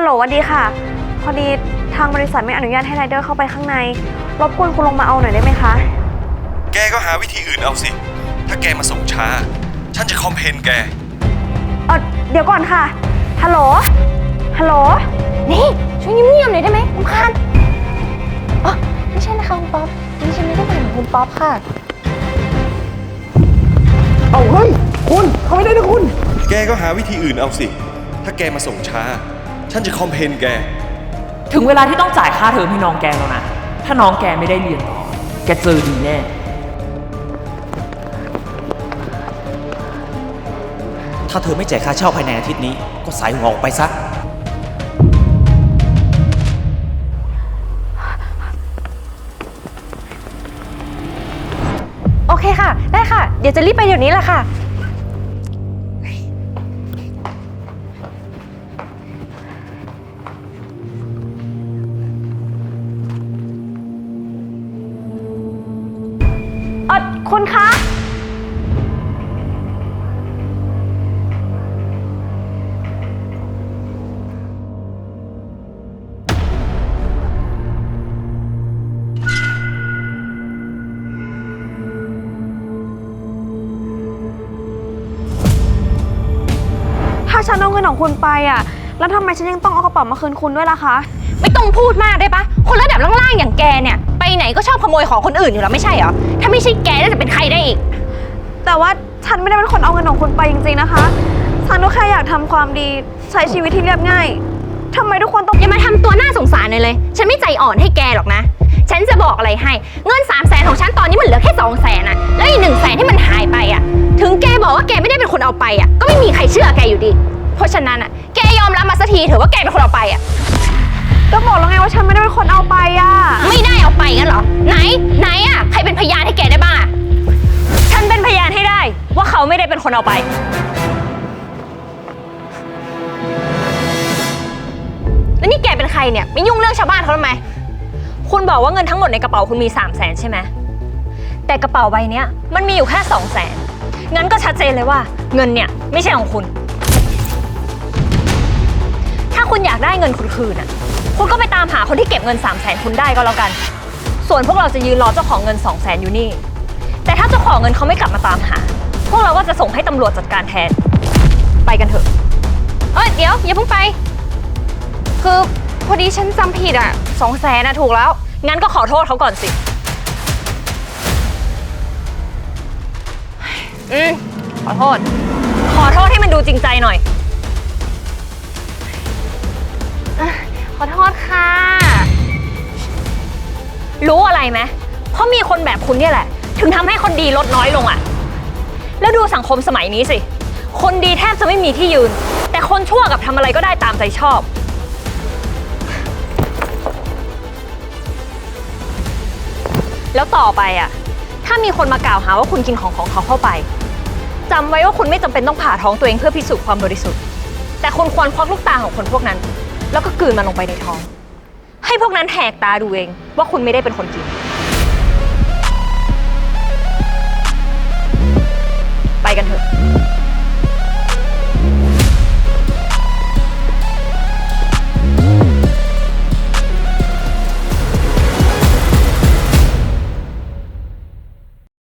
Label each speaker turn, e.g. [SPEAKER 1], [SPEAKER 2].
[SPEAKER 1] ฮัลโหลสวัสดีค่ะ พอดีทางบริษัทไม่อนุญาตให้ไรเดอร์เข้าไปข้างใน รบกวนคุณลงมาเอาหน่อยได้ไหมคะ
[SPEAKER 2] แกก็หาวิธีอื่นเอาสิ ถ้าแกมาส่งช้า ฉันจะคอมเพนแก
[SPEAKER 1] เออเดี๋ยวก่อนค่ะ ฮัลโหล ฮัลโหล
[SPEAKER 3] นี่ช่วยเงียบๆหน่อยได้ไหมรำคาญอ๋อไม่ใช่นะคะคุณป๊อปนี่ฉันไม่ได้หมายถึงคุณป๊อปค่ะ
[SPEAKER 4] เอาเฮ้ย คุณเขาไม่ได้นะคุณ
[SPEAKER 2] แกก็หาวิธีอื่นเอาสิ ถ้าแกมาส่งช้า ฉันจะคอมเพนแก
[SPEAKER 5] ถึงเวลาที่ต้องจ่ายค่าเทอมให้น้องแกแล้วนะ ถ้าน้องแกไม่ได้เรียนต่อแกเจอดีแน่
[SPEAKER 4] ถ้าเธอไม่จ่ายค่าเช่าภายในอาทิตย์นี้ ก็สายหัวออกไปซะ
[SPEAKER 3] โอเคค่ะ ได้ค่ะ เดี๋ยวจะรีบไปเดี๋ยวนี้แหละค่ะ
[SPEAKER 1] คุณคะ ถ้าฉันเอาเงินของคุณไปอะ แล้วทำไมฉันยังต้องเอากระเป๋ามาคืนคุณด้วยล่ะคะ
[SPEAKER 3] ไม่ต้องพูดมากได้ปะ คนระดับล่างๆอย่างแกเนี่ย ก็ชอบขโมยของคนอื่นอยู่แล้วไม่ใช่เหรอ ถ้าไม่ใช่แกแล้วจะเป็นใครได้อีก
[SPEAKER 1] แต่ว่าฉันไม่ได้เป็นคนเอาเงินของคุณไปจริงๆนะคะ ฉันก็แค่อยากทำความดีใช้ชีวิตที่เรียบง่ายทำไมทุกคนต้อง
[SPEAKER 3] อย่ามาทำตัวน่าสงสารเลยเลย ฉันไม่ใจอ่อนให้แกหรอกนะ ฉันจะบอกอะไรให้ เงิน3ามแสนของฉันตอนนี้มันเหลือแค่2องแสนอะแล้วอีกหนึ่งแสนที่มันหายไปอะถึงแกบอกว่าแกไม่ได้เป็นคนเอาไปอะก็ไม่มีใครเชื่อแกอยู่ดี เพราะฉะนั้นอะแกยอมรับมาสักทีเถอะว่าแกเป็นคนเอาไปอะ
[SPEAKER 1] ก็บอกแล้วไงว่าฉันไม่ได้เป็นคนเอาไปอะ
[SPEAKER 3] เป็นคน
[SPEAKER 6] เอาไป
[SPEAKER 3] แล้วนี่แกเป็นใครเนี่ยไม่ยุ่งเรื่องชาวบ้านเขาทำไม
[SPEAKER 6] คุณบอกว่าเงินทั้งหมดในกระเป๋าคุณมี3 0 0แสนใช่ไหม แต่กระเป๋าใบเนี้ยมันมีอยู่แค่2 0 0แสนงั้นก็ชัดเจนเลยว่า เงินเนี่ยไม่ใช่ของคุณ ถ้าคุณอยากได้เงินคุณคืนอะ คุณก็ไปตามหาคนที่เก็บเงิน3 0 0แสนคุณได้ก็แล้วกัน ส่วนพวกเราจะยืนรอเจ้าของเงิน2 0 0แสนอยู่นี่ แต่ถ้าเจ้าของเงินเขาไม่กลับมาตามหา พวกเราก็จะส่งให้ตำรวจจัดการแทน ไปกันเถอะ
[SPEAKER 3] เอ้ยเดี๋ยวอย่าเพิ่งไป คือพอดีฉันจำผิดอะสองแสนอะถูกแล้ว
[SPEAKER 6] งั้นก็ขอโทษเขาก่อนสิ
[SPEAKER 3] อืมขอโทษ
[SPEAKER 6] ขอโทษให้มันดูจริงใจหน่อย
[SPEAKER 3] ขอโทษค่ะ
[SPEAKER 6] รู้อะไรไหมเพราะมีคนแบบคุณเนี่ยแหละ ถึงทำให้คนดีลดน้อยลงอะ่ะ ดูสังคมสมัยนี้สิ คนดีแทบจะไม่มีที่ยืน แต่คนชั่วกับทำอะไรก็ได้ตามใจชอบ แล้วต่อไปอะ ถ้ามีคนมากล่าวหาว่าคุณกินของของเขาเข้าไปจำไว้ว่าคุณไม่จำเป็นต้องผ่าท้องตัวเองเพื่อพิสูจน์ความบริสุทธิ์ แต่คุณควรควักลูกตาของคนพวกนั้น แล้วก็กลืนมันลงไปในท้อง ให้พวกนั้นแหกตาดูเองว่าคุณไม่ได้เป็นคนกิน กันเถอะ